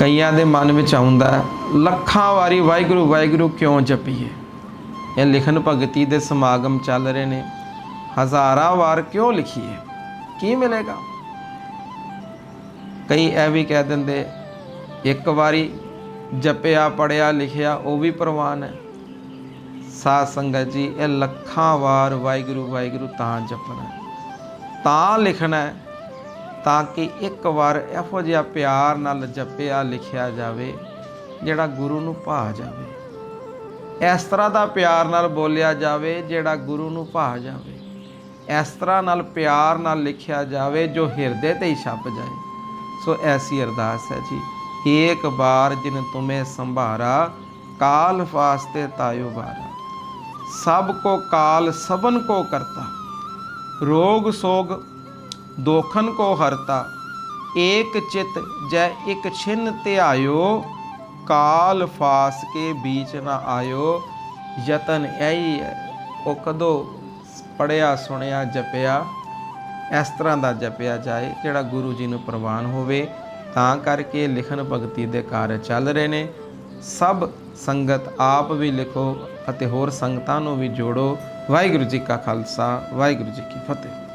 ਕਈਆਂ ਦੇ ਮਨ ਵਿੱਚ ਆਉਂਦਾ ਲੱਖਾਂ ਵਾਰੀ ਵਾਹਿਗੁਰੂ ਵਾਹਿਗੁਰੂ ਕਿਉਂ ਜਪੀਏ? ਇਹ ਲਿਖਣ ਭਗਤੀ ਦੇ ਸਮਾਗਮ ਚੱਲ ਰਹੇ ਨੇ। ਹਜ਼ਾਰਾਂ ਵਾਰ ਕਿਉਂ ਲਿਖੀਏ? ਕੀ ਮਿਲੇਗਾ? ਕਈ ਇਹ ਵੀ ਕਹਿ ਦਿੰਦੇ ਇੱਕ ਵਾਰੀ ਜਪਿਆ ਪੜਿਆ ਲਿਖਿਆ ਉਹ ਵੀ ਪ੍ਰਵਾਨ ਹੈ। ਸਾਧ ਸੰਗਤ ਜੀ ਇਹ ਲੱਖਾਂ ਵਾਰ ਵਾਹਿਗੁਰੂ ਵਾਹਿਗੁਰੂ ਤਾਂ ਜਪਣਾ ਤਾਂ ਲਿਖਣਾ ਹੈ, ਤਾਂ ਕਿ ਇੱਕ ਵਾਰ ਇਹੋ ਜਿਹਾ ਪਿਆਰ ਨਾਲ ਜਪਿਆ ਲਿਖਿਆ ਜਾਵੇ, ਜਿਹੜਾ ਗੁਰੂ ਨੂੰ ਭਾ ਜਾਵੇ। ਇਸ ਤਰ੍ਹਾਂ ਦਾ ਪਿਆਰ ਨਾਲ ਬੋਲਿਆ ਜਾਵੇ, ਜਿਹੜਾ ਗੁਰੂ ਨੂੰ ਭਾ ਜਾਵੇ। ਇਸ ਤਰ੍ਹਾਂ ਨਾਲ ਪਿਆਰ ਨਾਲ ਲਿਖਿਆ ਜਾਵੇ, ਜੋ ਹਿਰਦੇ ਤੇ ਹੀ ਛਪ ਜਾਏ। ਸੋ ਐਸੀ ਅਰਦਾਸ ਹੈ ਜੀ, ਏਕ ਬਾਰ ਜਿਨ ਤੁਮੇ ਸੰਭਾਰਾ, ਕਾਲ ਫਾਸਤੇ ਤਾਇਓ ਬਾਰਾ ਸਭ ਕੋ ਕਾਲ ਸਭਨ ਕੋ ਕਰਤਾ। ਰੋਗ ਸੋਗ ਦੋਖਨ ਕੋ ਹਰਤਾ, ਏਕ ਚਿਤ ਜੈ ਇਕ ਛਿਨ ਧਿਆਇਓ, ਕਾਲ ਫਾਸ ਕੇ ਬੀਚ ਨਾ ਆਇਓ, ਯਤਨ ਐਈ ਹੈ ਉਹ ਕਦੋਂ ਪੜਿਆ ਸੁਣਿਆ ਜਪਿਆ, ਇਸ ਤਰ੍ਹਾਂ ਦਾ ਜਪਿਆ ਜਾਏ, ਜਿਹੜਾ ਗੁਰੂ ਜੀ ਨੂੰ ਪ੍ਰਵਾਨ ਹੋਵੇ, ਤਾਂ ਕਰਕੇ ਲਿਖਣ ਭਗਤੀ ਦੇ ਕਾਰਜ ਚੱਲ ਰਹੇ ਨੇ। ਸਭ ਸੰਗਤ ਆਪ ਵੀ ਲਿਖੋ ਅਤੇ ਹੋਰ ਸੰਗਤਾਂ ਨੂੰ ਵੀ ਜੋੜੋ। ਵਾਹਿਗੁਰੂ ਜੀ ਕਾ ਖਾਲਸਾ, ਵਾਹਿਗੁਰੂ ਜੀ ਕੀ ਫਤਿਹ।